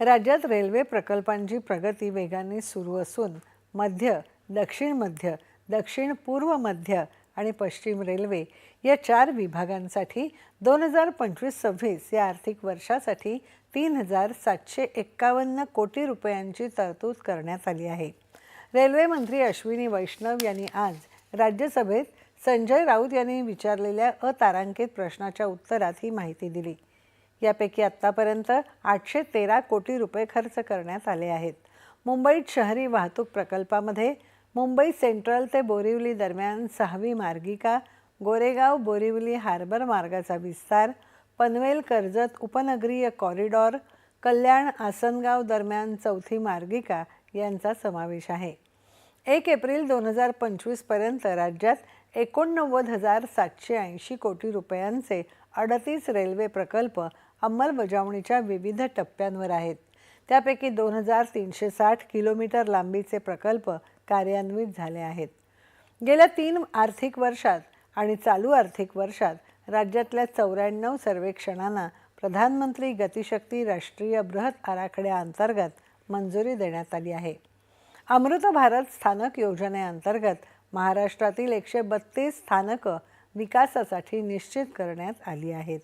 राज्यात रेल्वे प्रकल्पांची प्रगती वेगाने सुरू असून मध्य दक्षिण मध्य दक्षिण पूर्व मध्य आणि पश्चिम रेल्वे या चार विभागांसाठी दोन हजार पंचवीस सव्वीस या आर्थिक वर्षासाठी तीन हजार सातशे एक्कावन्न कोटी रुपयांची तरतूद करण्यात आली आहे. रेल्वे मंत्री अश्विनी वैष्णव यांनी आज राज्यसभेत संजय राऊत यांनी विचारलेल्या अतारांकित प्रश्नाच्या उत्तरात ही माहिती दिली. यापैकी आत्तापर्यंत आठशे तेरा कोटी रुपये खर्च करण्यात आले आहेत. मुंबईत शहरी वाहतूक प्रकल्पामध्ये मुंबई सेंट्रल ते बोरिवली दरम्यान सहावी मार्गिका गोरेगाव बोरिवली हार्बर मार्गाचा विस्तार पनवेल कर्जत उपनगरीय कॉरिडॉर कल्याण आसनगाव दरम्यान चौथी मार्गिका यांचा समावेश आहे. एक एप्रिल दोन हजार पंचवीसपर्यंत राज्यात एकोणनव्वद हजार सातशे ऐंशी कोटी रुपयांचे अडतीस रेल्वे प्रकल्प अंमलबजावणीच्या विविध टप्प्यांवर आहेत. त्यापैकी दोन हजार तीनशे साठ किलोमीटर लांबीचे प्रकल्प कार्यान्वित झाले आहेत. गेल्या तीन आर्थिक वर्षात आणि चालू आर्थिक वर्षात राज्यातल्या चौऱ्याण्णव सर्वेक्षणांना प्रधानमंत्री गतिशक्ती राष्ट्रीय बृहत आराखड्याअंतर्गत मंजुरी देण्यात आली आहे. अमृत भारत स्थानक योजनेअंतर्गत महाराष्ट्रातील एकशे बत्तीस स्थानकं विकासासाठी निश्चित करण्यात आली आहेत.